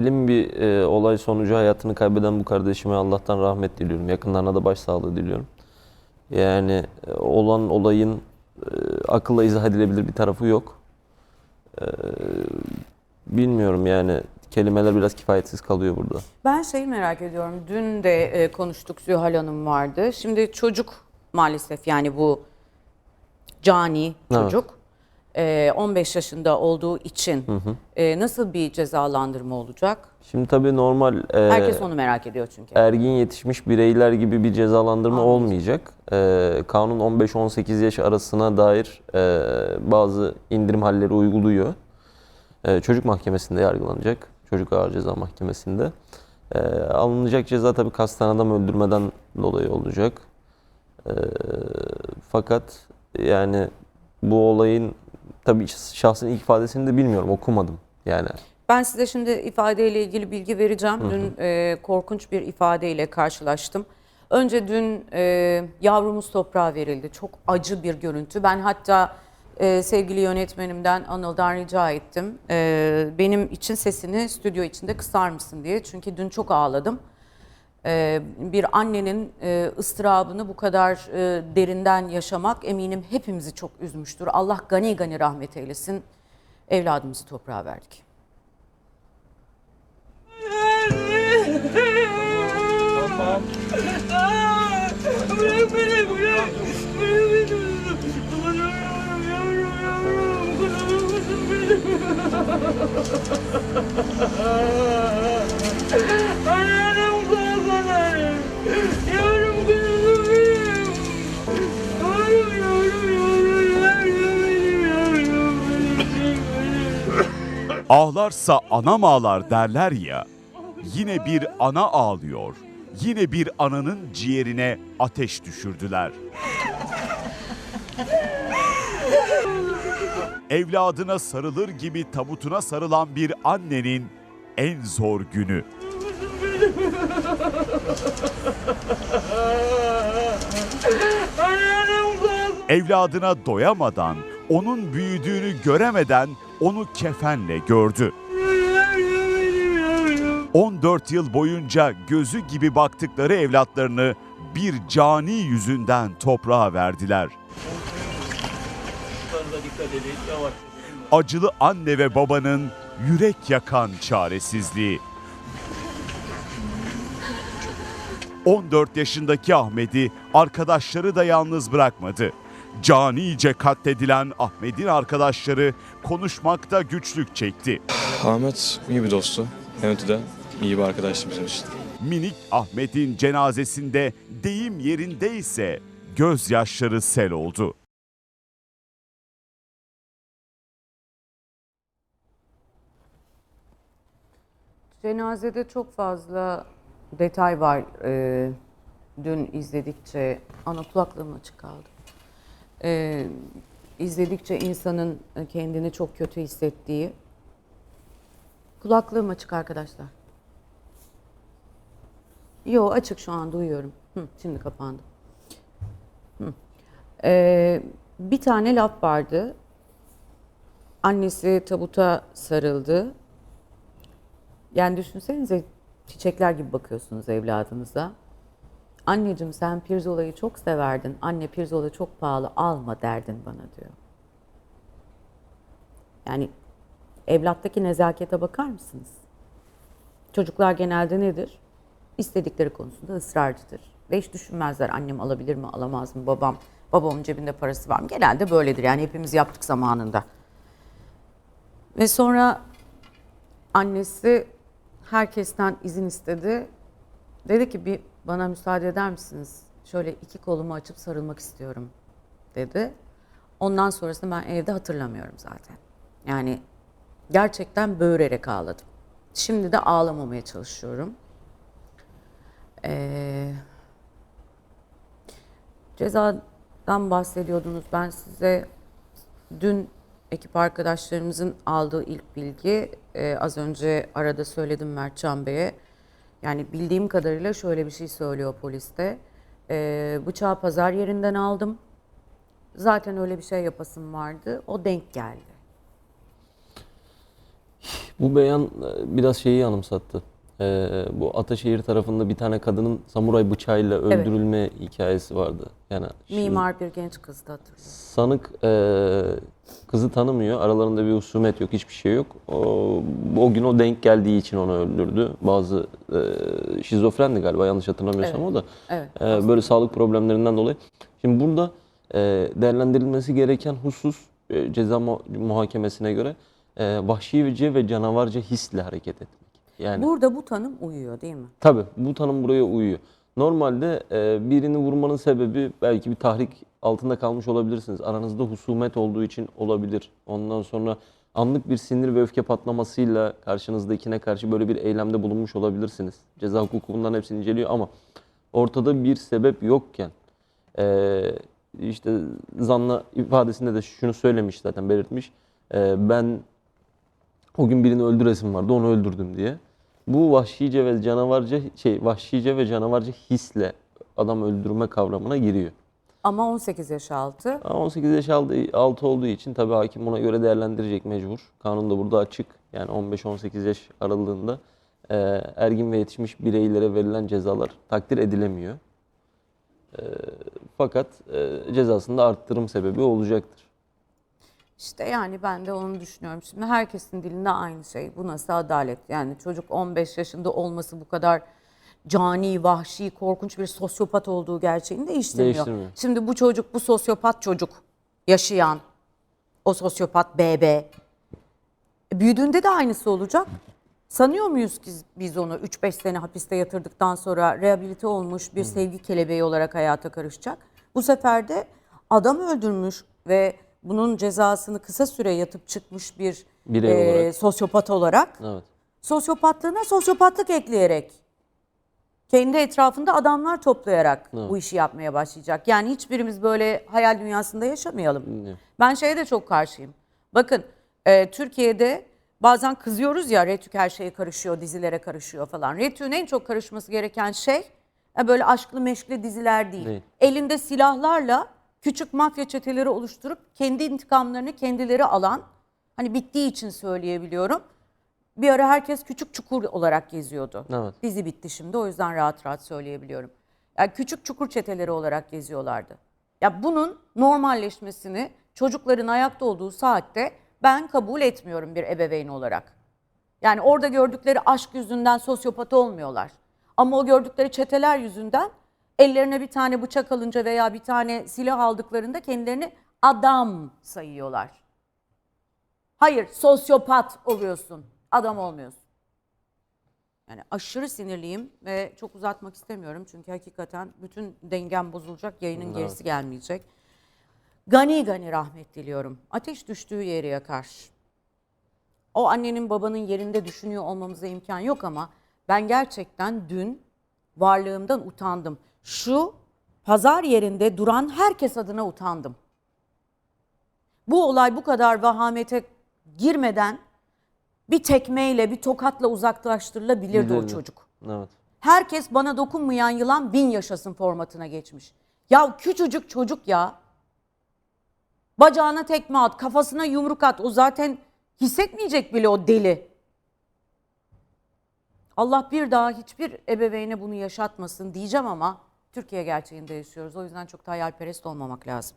Elim bir e, olay sonucu hayatını kaybeden bu kardeşime Allah'tan rahmet diliyorum. Yakınlarına da başsağlığı diliyorum. Yani e, olan olayın e, akılla izah edilebilir bir tarafı yok. E, bilmiyorum yani kelimeler biraz kifayetsiz kalıyor burada. Ben şeyi merak ediyorum. Dün de e, konuştuk Zühal Hanım vardı. Şimdi çocuk maalesef yani bu cani Evet. Çocuk e, 15 yaşında olduğu için e, nasıl bir cezalandırma olacak? Şimdi tabii normal e, Herkes onu merak ediyor çünkü. ergin yetişmiş bireyler gibi bir cezalandırma Olmayacak. olmayacak. E, kanun 15-18 yaş arasına dair e, bazı indirim halleri uyguluyor. E, çocuk mahkemesinde yargılanacak. Çocuk Ağır Ceza Mahkemesi'nde. E, alınacak ceza tabii kasten adam öldürmeden dolayı olacak. E, fakat yani bu olayın tabii şahsın ilk ifadesini de bilmiyorum, okumadım yani. Ben size şimdi ifadeyle ilgili bilgi vereceğim. Dün e, korkunç bir ifadeyle karşılaştım. Önce dün e, yavrumuz toprağa verildi. Çok acı bir görüntü. Ben hatta e, sevgili yönetmenimden Anıl'dan rica ettim. E, benim için sesini stüdyo içinde kısar mısın diye. Çünkü dün çok ağladım. E, bir annenin e, ıstırabını bu kadar e, derinden yaşamak eminim hepimizi çok üzmüştür. Allah gani gani rahmet eylesin. Evladımızı toprağa verdik. Bırak beni bırak. Bırak beni. Yavrum yavrum yavrum. Kuzum benim. Ağlarsa anam ağlar derler ya. Yine bir ana ağlıyor. Yine bir ananın ciğerine ateş düşürdüler. Evladına sarılır gibi tabutuna sarılan bir annenin en zor günü. Evladına doyamadan, onun büyüdüğünü göremeden onu kefenle gördü. Yavrum benim yavrum. 14 yıl boyunca gözü gibi baktıkları evlatlarını bir cani yüzünden toprağa verdiler. Acılı anne ve babanın yürek yakan çaresizliği. 14 yaşındaki Ahmet'i arkadaşları da yalnız bırakmadı. Canice katledilen Ahmet'in arkadaşları konuşmakta güçlük çekti. Ahmet iyi bir dosttu. Mehmet'i de iyi bir arkadaştı bizim için. Minik Ahmet'in cenazesinde deyim yerindeyse gözyaşları sel oldu. Cenazede çok fazla detay var. Ee, dün izledikçe ana kulaklığım açık kaldı. Ee, izledikçe insanın kendini çok kötü hissettiği. Kulaklığım açık arkadaşlar. Yo açık şu an duyuyorum. Hı, şimdi kapandı. Hı. Ee, bir tane laf vardı. Annesi tabuta sarıldı. Yani düşünsenize çiçekler gibi bakıyorsunuz evladınıza. Anneciğim sen pirzolayı çok severdin. Anne pirzola çok pahalı alma derdin bana diyor. Yani evlattaki nezakete bakar mısınız? Çocuklar genelde nedir? İstedikleri konusunda ısrarcıdır. Ve hiç düşünmezler annem alabilir mi alamaz mı babam. Babamın cebinde parası var mı? Genelde böyledir yani hepimiz yaptık zamanında. Ve sonra annesi herkesten izin istedi. Dedi ki bir bana müsaade eder misiniz? Şöyle iki kolumu açıp sarılmak istiyorum dedi. Ondan sonrasını ben evde hatırlamıyorum zaten. Yani gerçekten böğürerek ağladım. Şimdi de ağlamamaya çalışıyorum. Ee, cezadan bahsediyordunuz. Ben size dün ekip arkadaşlarımızın aldığı ilk bilgi e, az önce arada söyledim Mertcan Bey'e. Yani bildiğim kadarıyla şöyle bir şey söylüyor poliste. E, bıçağı pazar yerinden aldım. Zaten öyle bir şey yapasım vardı. O denk geldi. Bu beyan e, biraz şeyi anımsattı. Ee, bu Ataşehir tarafında bir tane kadının samuray bıçağıyla öldürülme hikayesi vardı. Yani Mimar bir genç kızdı hatırlıyorum. sanık e, kızı tanımıyor. Aralarında bir husumet yok, hiçbir şey yok. O, o gün o denk geldiği için onu öldürdü. Bazı e, şizofrendi galiba yanlış hatırlamıyorsam Evet. o da. Evet. E, böyle sağlık problemlerinden dolayı. Şimdi burada e, değerlendirilmesi gereken husus e, ceza mu- muhakemesine göre e, vahşice ve canavarca hisle hareket etmek. Yani Burada bu tanım uyuyor değil mi? tabii bu tanım buraya uyuyor. Normalde e, birini vurmanın sebebi belki bir tahrik altında kalmış olabilirsiniz. Aranızda husumet olduğu için olabilir. Ondan sonra anlık bir sinir ve öfke patlamasıyla karşınızdakine karşı böyle bir eylemde bulunmuş olabilirsiniz. Ceza hukuku bunların hepsini inceliyor ama ortada bir sebep yokken e, işte zanla ifadesinde de şunu söylemiş zaten belirtmiş. E, ben o gün birini öldüresim vardı onu öldürdüm diye. Bu vahşice ve canavarca şey vahşice ve canavarca hisle adam öldürme kavramına giriyor. Ama 18 yaş altı. Ama 18 yaş altı, altı olduğu için tabii hakim ona göre değerlendirecek mecbur. Kanun da burada açık. Yani 15-18 yaş aralığında e, ergin ve yetişmiş bireylere verilen cezalar takdir edilemiyor. E, fakat e, cezasında arttırım sebebi olacaktır. İşte yani ben de onu düşünüyorum. Şimdi herkesin dilinde aynı şey. Bu nasıl adalet? Yani çocuk 15 yaşında olması bu kadar cani, vahşi, korkunç bir sosyopat olduğu gerçeğini değiştirmiyor. Değiştirmiyor. Şimdi bu çocuk, bu sosyopat çocuk yaşayan, o sosyopat BB e, büyüdüğünde de aynısı olacak. Sanıyor muyuz ki biz onu 3-5 sene hapiste yatırdıktan sonra rehabilite olmuş bir sevgi kelebeği olarak hayata karışacak? Bu sefer de adam öldürmüş ve bunun cezasını kısa süre yatıp çıkmış bir Birey eee, olarak. sosyopat olarak Evet. sosyopatlığına sosyopatlık ekleyerek kendi etrafında adamlar toplayarak bu işi yapmaya başlayacak. Yani hiçbirimiz böyle hayal dünyasında yaşamayalım. Ben şeye de çok karşıyım. Bakın e, Türkiye'de bazen kızıyoruz ya Retük her şeye karışıyor, dizilere karışıyor falan. Retük'ün en çok karışması gereken şey e, böyle aşklı meşkli diziler değil. Değil. Elinde silahlarla küçük mafya çeteleri oluşturup kendi intikamlarını kendileri alan, hani bittiği için söyleyebiliyorum. Bir ara herkes küçük çukur olarak geziyordu. Evet. Dizi bitti şimdi o yüzden rahat rahat söyleyebiliyorum. Yani küçük çukur çeteleri olarak geziyorlardı. Ya bunun normalleşmesini çocukların ayakta olduğu saatte ben kabul etmiyorum bir ebeveyn olarak. Yani orada gördükleri aşk yüzünden sosyopat olmuyorlar. Ama o gördükleri çeteler yüzünden ellerine bir tane bıçak alınca veya bir tane silah aldıklarında kendilerini adam sayıyorlar. Hayır, sosyopat oluyorsun. Adam olmuyorsun. Yani aşırı sinirliyim ve çok uzatmak istemiyorum çünkü hakikaten bütün dengem bozulacak, yayının Evet. gerisi gelmeyecek. Gani gani rahmet diliyorum. Ateş düştüğü yeri yakar. O annenin babanın yerinde düşünüyor olmamıza imkan yok ama ben gerçekten dün varlığımdan utandım. Şu pazar yerinde duran herkes adına utandım. Bu olay bu kadar vahamete girmeden bir tekmeyle, bir tokatla uzaklaştırılabilirdi o Bilirdi. çocuk. Evet. Herkes bana dokunmayan yılan bin yaşasın formatına geçmiş. Ya küçücük çocuk ya. Bacağına tekme at, kafasına yumruk at. O zaten hissetmeyecek bile o deli. Allah bir daha hiçbir ebeveyne bunu yaşatmasın diyeceğim ama Türkiye gerçeğinde yaşıyoruz. O yüzden çok da hayalperest olmamak lazım.